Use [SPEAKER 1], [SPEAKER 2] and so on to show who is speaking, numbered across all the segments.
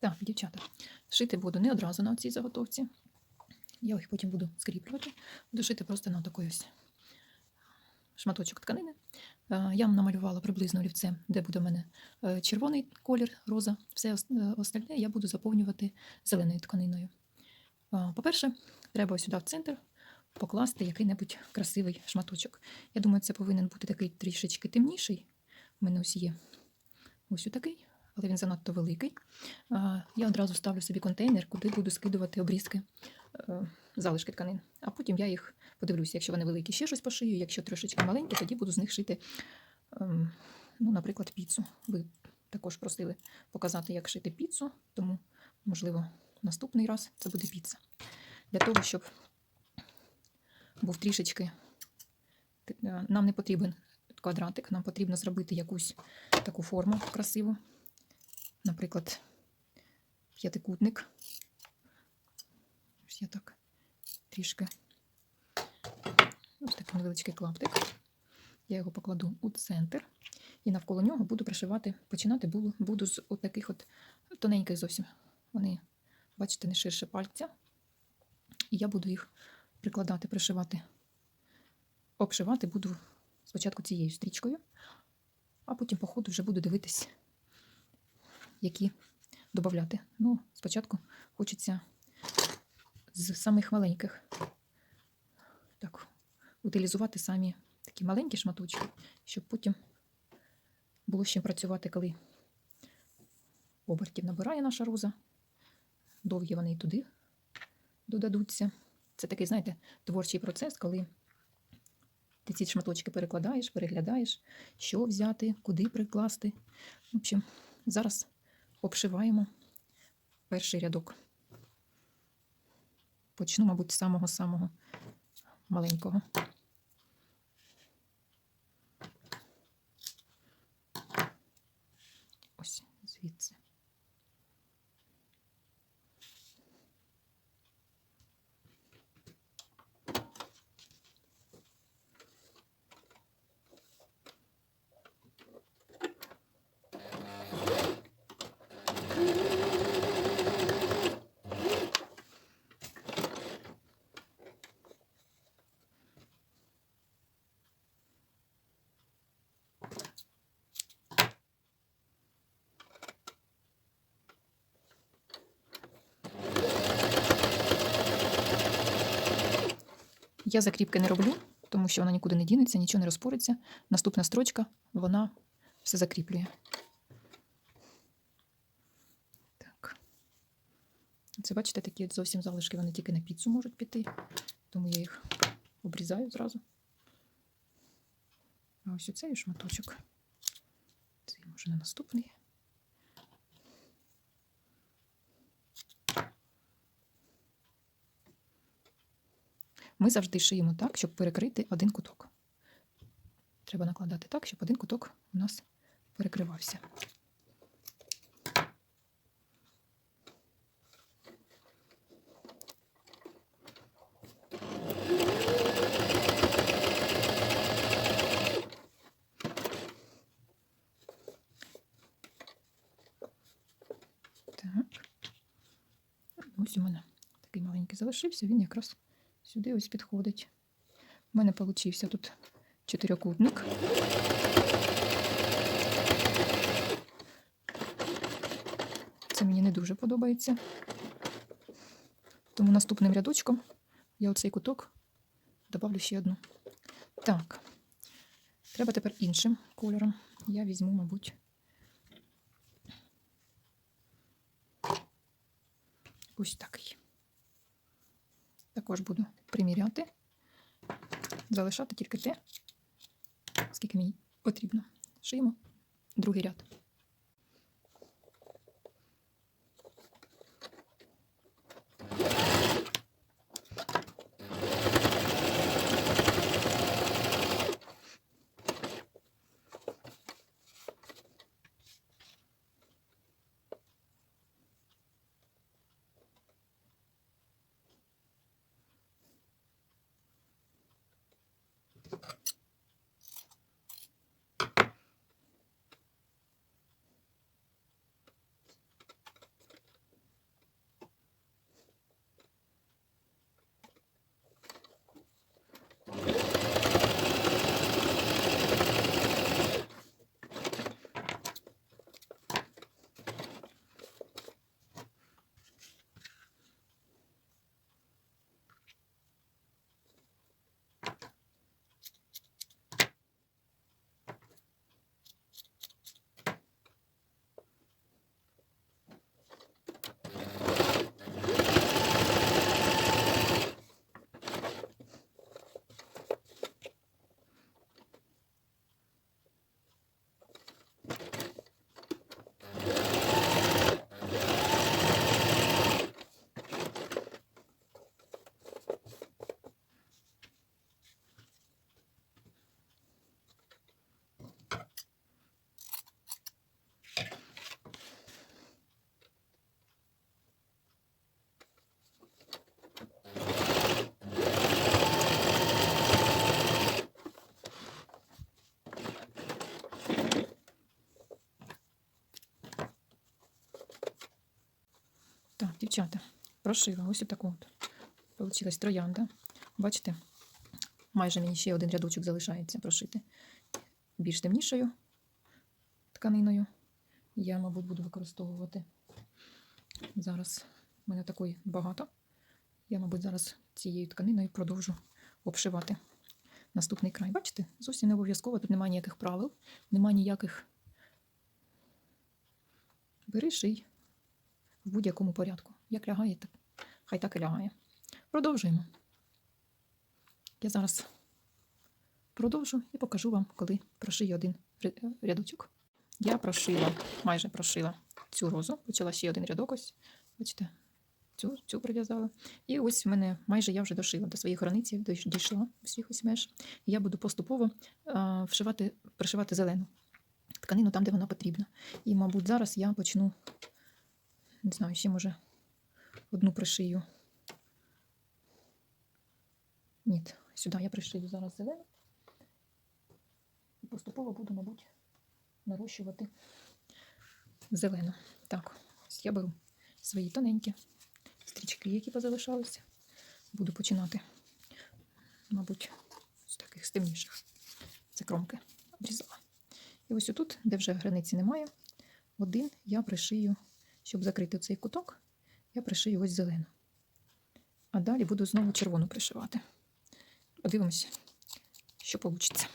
[SPEAKER 1] Так, дівчата, шити буду не одразу на цій заготовці. Я їх потім буду скріплювати. Буду шити просто на такий ось шматочок тканини. Е, Я намалювала приблизно олівцем, де буде в мене е, червоний колір, роза. Все е, остальне я буду заповнювати зеленою тканиною. По-перше, треба сюди в центр покласти який-небудь красивий шматочок. Я думаю, це повинен бути такий трішечки темніший. У мене ось є ось такий, але він занадто великий. Я одразу ставлю собі контейнер, куди буду скидувати обрізки, е, залишки тканин. А потім я їх подивлюся. Якщо вони великі, ще щось пошию. Якщо трошечки маленькі, тоді буду з них шити, ем, ну, наприклад, піцу. Ви також просили показати, як шити піцу, тому, можливо, наступний раз це буде піца. Для того, щоб був трішечки. е, Нам не потрібен квадратик, нам потрібно зробити якусь таку форму красиву. Наприклад, п'ятикутник. Я так трішки. Ось такий невеличкий клаптик. Я його покладу у центр. І навколо нього буду пришивати, починати буду, буду з от таких от тоненьких зовсім. Вони, бачите, не ширше пальця. І я буду їх прикладати, пришивати, обшивати буду спочатку цією стрічкою, а потім, по ходу, вже буду дивитись, які додати. Ну, спочатку хочеться з самих маленьких так, утилізувати самі такі маленькі шматочки, щоб потім було чим працювати, коли обертів набирає наша роза. Довгі вони туди додадуться. Це такий, знаєте, творчий процес, коли ти ці шматочки перекладаєш, переглядаєш, що взяти, куди прикласти. В общем, зараз обшиваємо перший рядок. Почну, мабуть, з самого-самого маленького. Ось звідси. Я закріпки не роблю, тому що вона нікуди не дінеться, нічого не розпориться. Наступна строчка, вона все закріплює. Так. Це, бачите, такі зовсім залишки, вони тільки на піцу можуть піти, тому я їх обрізаю зразу. А ось оцей шматочок. Цей може на наступний. Ми завжди шиємо так, щоб перекрити один куток. Треба накладати так, щоб один куток у нас перекривався. Ось у мене такий маленький залишився, він якраз сюди ось підходить. У мене получився тут чотирикутник. Це мені не дуже подобається. Тому наступним рядочком я оцей куток добавлю ще одну. Так, треба тепер іншим кольором. Я візьму, мабуть. Ось такий. Також буду приміряти, залишати тільки те, скільки мені потрібно. Шиємо другий ряд. Дівчата, прошила ось таку от. Получилась троянда. Бачите, майже мені ще один рядочок залишається прошити більш темнішою тканиною. Я, мабуть, буду використовувати зараз. У мене такої багато. Я, мабуть, зараз цією тканиною продовжу обшивати наступний край. Бачите, зовсім не обов'язково, тут немає ніяких правил, немає ніяких. Бери ший в будь-якому порядку. Як лягає, так хай так і лягає. Продовжуємо. Я зараз продовжу і покажу вам, коли прошию один рядочок. Я прошила, майже прошила цю розу, почала ще один рядок ось. Бачите, цю, цю прив'язала. І ось в мене майже я вже дошила до своїх границь, дійш- дійшла всіх ось меж. І я буду поступово а, вшивати, пришивати зелену тканину там, де вона потрібна. І, мабуть, зараз я почну, не знаю, ще може одну пришию. Ні, сюди я пришию зараз зелену. І поступово буду, мабуть, нарощувати зелену. Так, я беру свої тоненькі стрічки, які позалишалися. Буду починати, мабуть, з таких з темніших. Це кромки обрізала. І ось отут, де вже границі немає, один я пришию, щоб закрити цей куток, я пришию ось зелену. А далі буду знову червону пришивати. Подивимось, що вийде.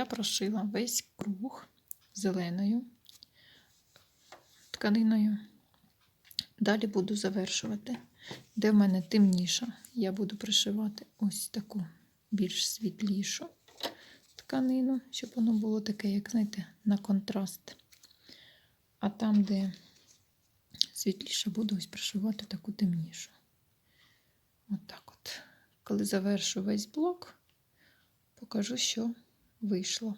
[SPEAKER 1] Я прошила весь круг зеленою тканиною. Далі буду завершувати. Де в мене темніша, я буду пришивати ось таку більш світлішу тканину, щоб воно було таке, як, знаєте, на контраст. А там, де світліше, буду ось пришивати таку темнішу. Отак от. Коли завершу весь блок, покажу, що вийшло.